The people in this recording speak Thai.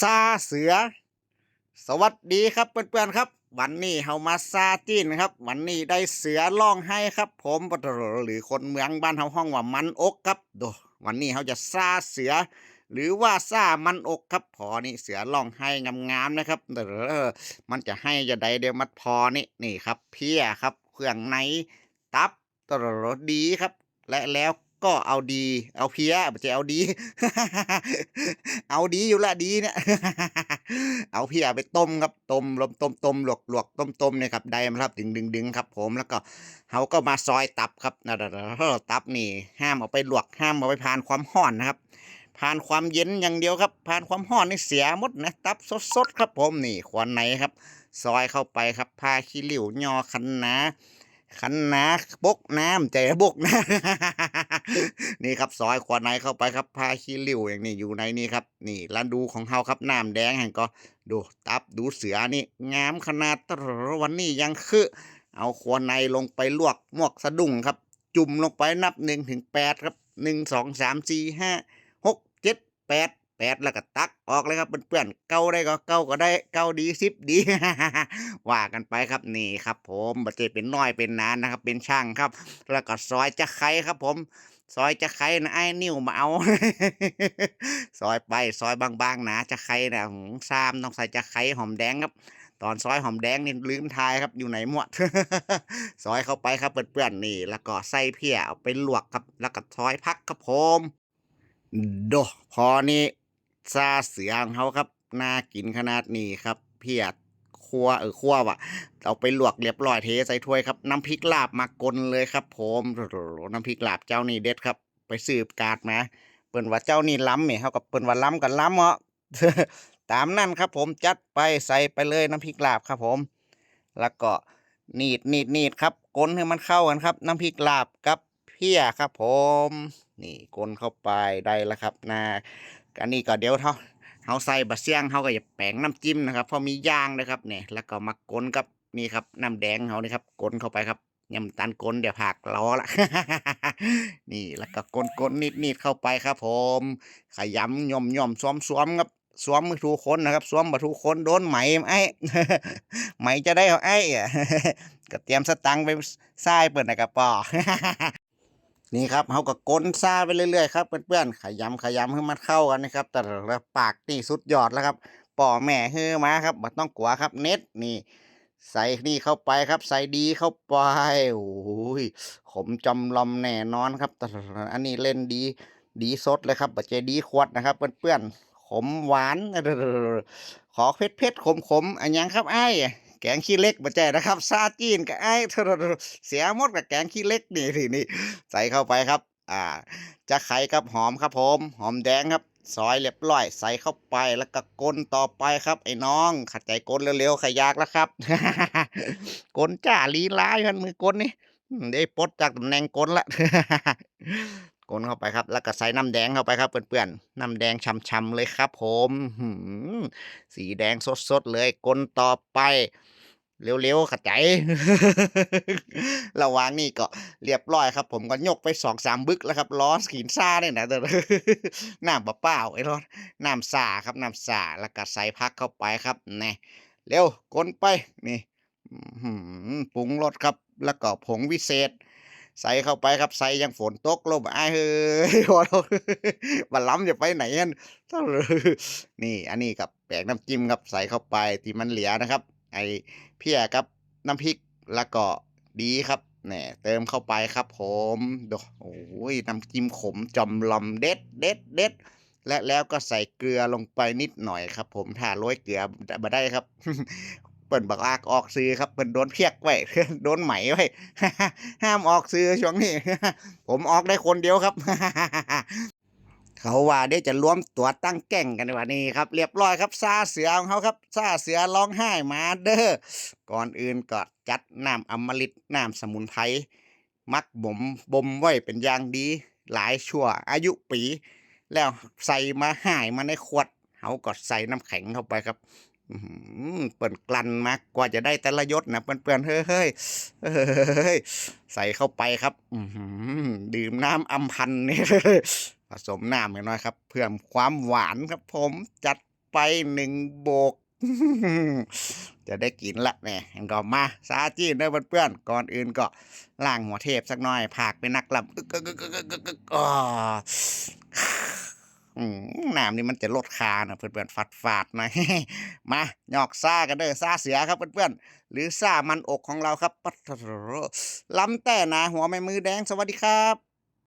ซาเสือ สวัสดีครับเพื่อนๆครับ วันนี้เฮามาซาจีนครับ วันนี้ได้เสือร้องให้ครับ ผมหรือคนเมืองบ้านเฮาห้องว่ามันอกครับโดวันนี้เฮาจะซาเสือ หรือว่าซามันอกครับพอนี่เสือร้องให้งามๆนะครับเด้อมันจะให้จะใดเดี๋ยวมัดพอนี่นี่ครับ เพี้ยครับเครื่องในตับตลอดดีครับ และแล้ว ก็เอาดี เอาเพี้ยไม่ใช่เอาดี เอาดีอยู่ละดีเนี่ย เอาเพี้ยไปต้มครับต้มลมต้มต้มหลวกหลวกต้มต้มเนี่ยครับได้มาครับดึงดึงดึงครับ ผมแล้วก็เขาก็มาซอยตับครับนะตับนี่ ห้ามเอาไปหลวกห้ามเอาไปผ่านความร้อนนะครับผ่านความเย็นอย่างเดียวครับ ผ่านความร้อนนี่เสียหมดนะตับสดๆครับผมนี่ขวานไหนครับ ซอยเข้าไปครับพาขี้ริ้วยอคันนา คันนาบกน้ำใจบกนะนี่ครับซอยขวานไหนเข้าไปครับพาขี้ริ้วอย่างนี้อยู่ในนี่ครับ นี่ร้านดูของเฮาครับน้ำแดงแห่งก็ดูตับดูเสือนี่งามขนาดตะวันนี้ยังคือ เอาขวานในลงไปลวกมวกสะดุ้งครับ จุ่มลงไปนับหนึ่งถึงแปดครับหนึ่งสองสามสี่ห้าหกเจ็ดแปด แปดแล้วก็ตักออกเลยครับเพื่อนๆเก้าได้ก็เก้าก็ได้เก้าดีสิบดี ว่ากันไปครับนี่ครับ ผมบัจเจเป็นน้อยเป็นนานนะครับ เป็นช่างครับ แล้วก็ซอยจะไข่ครับ ผมซอยจะไข่นะไอ้นิ้วมาเอาซอยไปซอยบางๆนะจะไข่นะหงซามต้องใส่จะไข่หอมแดงครับตอนซอยหอมแดงนี่ลืมทายครับอยู่ไหนหมดซอยเข้าไปครับเพื่อนๆนี่ แล้วก็ใส่เพียเอาไปลวกครับ แล้วก็ซอยพักครับผมโดพอนี่ ซาเสือของเขาครับน่ากินขนาดนี้ครับ เพียดคั่วเออคั่วว่ะเอาไปลวกเรียบร้อยเทใส่ถ้วยครับน้ำพริกลาบมากลเลยครับ ผมน้ำพริกลาบเจ้านี่เด็ดครับ ไปสืบการ์ดมาเปิ้นว่าเจ้านี่ล้ำเนี่ยเขากับเปิ้นว่าล้ำกันล้ำเหรอตามนั่นครับ ผมจัดไปใส่ไปเลยน้ำพริกลาบครับ ผม แล้วก็นีดนีดนีดครับกลนให้มันเข้ากันครับ น้ำพริกลาบกับเพี้ยครับ ผม นี่กลนเข้าไปได้แล้วครับนะ อันนี้ก็เดี๋ยวเท่าเฮาใส่บะเสียงเฮาก็จะแปงน้ำจิ้มนะครับเพอมีย่างนะครับเนี่ยแล้วก็มากลนกับนี่ครับน้ำแดงเฮานี่ครับกลนเข้าไปครับยำตันกลนเดี๋ยวผักล้อละนี่แล้วก็กลนกลนนิดนิดเข้าไปครับ ผมขยำย่อมย่อมซ้อมซ้อมครับสวมมือทุกคนนะครับสวมมาทุกคนโดนไหมไอ้ไหมจะได้เอาไอ้ก็เตรียมสตังค์ไปทรายเปิดในกระป๋อ นี่ครับเขาก็ก้นซาไปเรื่อยๆครับเพื่อนๆขยำขยำให้มันเข้ากันนะครับ แต่ละปากนี่สุดยอดแล้วครับป่อแม่เฮือมาครับบัต้องกลัวครับเน็ตนี่ใส่นี่เข้าไปครับ ใส่ดีเข้าไปโอ้ยขมจำลอมแน่นอนครับแต่อันนี้เล่นดี ดีสดเลยครับบัจเจดีขวดนะครับ เพื่อนๆขมหวานขอเผ็ดเผ็ดขมขมๆอันยังครับไอ้ แกงขี้เล็กบัจเจนะครับซาจีนกับไอ้เสียหมดกับแกงขี้เล็กนี่ทีนี่ใส่เข้าไปครับ อ่า จะไข่กับหอมครับผม หอมแดงครับซอยเรียบร้อยใส่เข้าไปแล้วก็กลนต่อไปครับ ไอ้น้องขัดใจกลนเร็วๆขยากแล้วครับกลจ้าลีลาอยู่หันมือกลนี่ได้ปลดจากตำแหน่งกลละกลนเข้าไปครับ แล้วก็ใส่น้ำแดงเข้าไปครับเพื่อนๆน้ำแดงช่ำๆเลยครับ ผมสีแดงสดๆเลยกลนต่อไป เร็วๆขัดใจ ระหว่างนี้ก็เรียบร้อยครับ ผมก็ยกไปสองสามบึกแล้วครับล้อขีนซ่าเนี่ยนะน้ำเปล่าไอ้ร้อนน้ำสาครับน้ำสาแล้วก็ใส่พักเข้าไปครับนี่เร็วกลนไปนี่ปรุงรสครับ แล้วก็ผงวิเศษ ใส่เข้าไปครับใส่ยังฝนตกลมไอ้เฮ้ยพอแล้วบัลล้ำจะไปไหนกันนี่อันนี้กับแปลกน้ำจิ้มครับใส่เข้าไปที่มันเหลือนะครับ ไอเพียกับน้ำพริกแล้วก็ดีครับแหน่ยเติมเข้าไปครับผมดูโอ้ยน้ำจิ้มขมจอมลำเด็ดเด็ดเด็ดและแล้วก็ใส่เกลือลงไปนิดหน่อยครับ ผมถ้าโรยเกลือมาได้ครับ เปิ่นบักอากออกซื้อครับเปิ่นโดนเพียกไว้โดนไหมไว้ห้ามออกซื้อช่วงนี้ ผมออกได้คนเดียวครับ เขาว่าเดี๋ยวจะรวมตัวตั้งแก่งกันวันนี้ครับ เรียบร้อยครับซาเสือของเขาครับซาเสือร้องไห้มาเด้อก่อนอื่นก็จัดน้ำอมฤตน้ำสมุนไพรมักบ่มบ่มไว้เป็นอย่างดี หลายชั่ว อายุปี แล้วใส่มาหายมาในขวดเขาก็ใส่น้ำแข็งเข้าไปครับ เปิ่นกลั่นมากกว่าจะได้แต่ละยศนะเปื่อนๆเฮ้ยเฮ้ยเฮ้ยใส่เข้าไปครับอดื่มน้ำอัมพันนี่ผสมน้ำหน่อยครับ เพิ่มความหวานครับ ผมจัดไปไปหนึ่งโบก จะได้กินละเนี่ยก็มาซาจีนเด้อเพื่อนๆก่อนอื่นก็ล่างหัวเทพสักหน่อยผากเป็นนักลำ อืมน้ำนี่มันจะลดคานะเพื่อนๆฟัดฟาดหน่อยมาหยอกซ่ากันเด้อซ่าเสือครับเพื่อนๆหรือซ่ามันอกของเราครับลำแต่นาหัวไม่มือแดงสวัสดีครับ